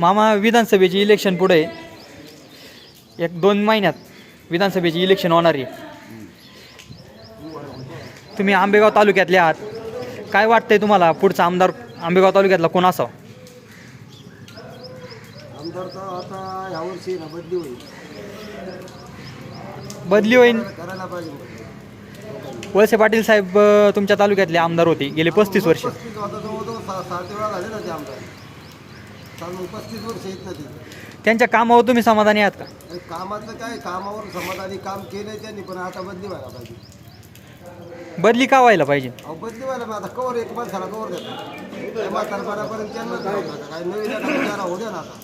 मामा विधानसभेची इलेक्शन पुढे. आहे. एक दोन महिन्यात विधानसभेची इलेक्शन होणार आहे. तुम्ही आंबेगाव तालुक्यातले आहात. काय वाटतंय तुम्हाला पुढचा आमदार आंबेगाव तालुक्यातला कोण असावा? आमदार तर आता यावर्षी ना बदली होईल. बदली होईल? करायला पाहिजे बदली. वळसे पाटील साहेब अ, तुमच्या तालुक्यातले आमदार होते. गेले पस्तीस वर्ष. पस्तीस आता जवळजवळ सा- सात वेळा झाले ना ते आमदार. पस्तीस वर्ष येत ना ते. त्यांच्या कामावर तुम्ही समाधानी आहात का? आणि कामाचं काय कामावर समाधानी काम केलंय त्यांनी पण आता बदली व्हायला पाहिजे. बदली का व्हायला पाहिजे? अहो बदली व्हायला पाहिजे. आता कवर एक माणसाला कवर देतात. म्हातारपणापर्यंत त्यांना काय नवीन विचारा होऊ द्या ना आता.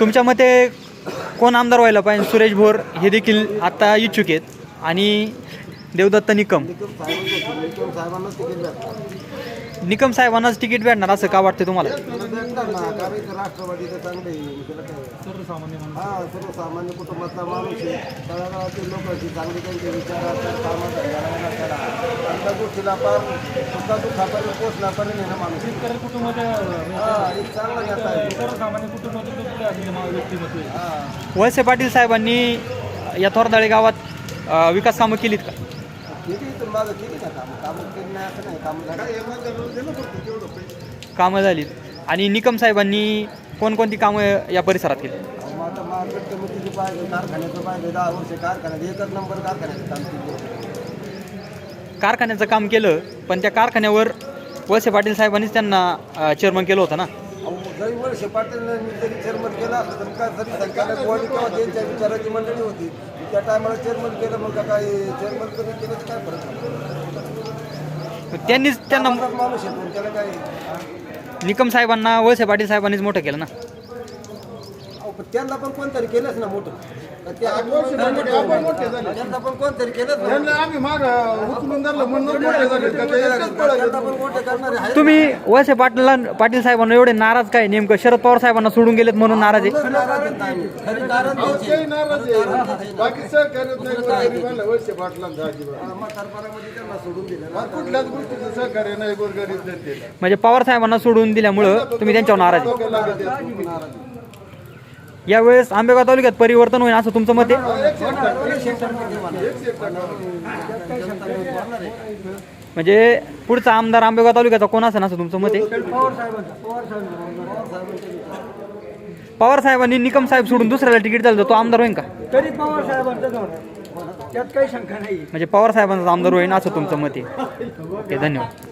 तुमच्या मते कोण आमदार व्हायला पाहिजे? सुरेश भोर हे देखील आता इच्छुक आहेत. आणि देवदत्त निकम. निकम साहेबांचं निकम साहेबांनाच तिकीट भेटणार. निकम साहेबांनाच तिकीट भेटणार असं का वाटतं तुम्हाला? भेटणार ना कारण इथं राष्ट्रवादी तर चांगले आहे. त्याला काय? सर्वसामान्य हा सर्वसामान्य कुटुंबातला माणूस आहे. तळागाळातील लोक अशी चांगले त्यांचे विचार असतात कामात धंद्याला त्याला त्या गोष्टीला पार सुद्धा दुःखापर्यंत पोचण्यापर्यंत आहे ना माणूस. शेतकरी कुटुंबाच्या हा एक चांगला नेता आहे. सर्वसामान्य कुटुंबाचे तो कुठे असले मा- व्यक्तिमत्व आहे. हा. वळसे पाटील साहेबांनी या थोरदाळे गावात अ, विकास कामं केलीत का? किती माझं किती ना काम. कामं केली नाही असं नाही. काम झालं. कामं झालीत. आणि निकम साहेबांनी कोणकोणती कामं या परिसरात केली अहो, मग आता मार्केट कमिटीची पाहिजे कारखान्याचं पाहिजे दहा वर्ष कारखान्यात एकच नंबर कारखान्याचं काम केलं कारखान्याचं काम केलं पण त्या कारखान्यावर वळसे पाटील साहेबांनीच त्यांना चेअरमन केलं होतं ना अहो, जरी वर्ष पाटील जरी चेअरमन केला असतं तर काय जरी संचालक बॉडी किंवा त्यांच्या विचाराची मंडळी होती त्या टायमाला चेअरमन केलं मग का काय चेअरमन कधी केलं तर काय फरक पडतो? त्यांनीच त्यांना कामाचाच माणूस आहे त्याला काय निकम साहेबांना वळसे पाटील साहेबांनीच मोठं केलं ना. पण त्यांना पण कोणतरी केलंच ना मोठं तर ते आठ मोठे झाले. त्यांना पण कोणतरी केलंच ना मोठं. आम्ही माग उचलून धरलं म्हणून मोठे झाले का ते एकच त्यांना पण मोठे करणारे आहेत. तुम्ही वळसे पाटील पाटील साहेबांना एवढे नाराज काय नेमकं शरद पवार साहेबांना सोडून गेलेत म्हणून नाराज आहे खरं कारण नाही. खरं कारण तेच आहे. नाराज आहे बाकी सहकार्यच नाही गोरगरिबाला वर्ष पाटलांचा अजिबात हा, म्हातारपणामध्ये त्यांना सोडून दिलं ना. कुठल्याच गोष्टीचं सहकार्य नाही गोरगरीब जनतेला म्हणजे पवार साहेबांना सोडून दिल्यामुळं तुम्ही त्यांच्यावर नाराज आहे डोक्याला लागत आहे. नाराज आहे. यावेळेस आंबेगाव तालुक्यात परिवर्तन होईल असं तुमचं मत आहे? म्हणजे पुढचा आमदार आंबेगाव तालुक्याचा कोण असेल असं तुमचं मत आहे? पवार साहेबांनी निकम साहेब सोडून दुसऱ्याला तिकीट दिलं तर तो आमदार होईल का? तरी पवार साहेबांचाच होणार त्यात काही शंका नाही म्हणजे पवार साहेबांचा आमदार होईल असं तुमचं मत आहे. ओके धन्यवाद.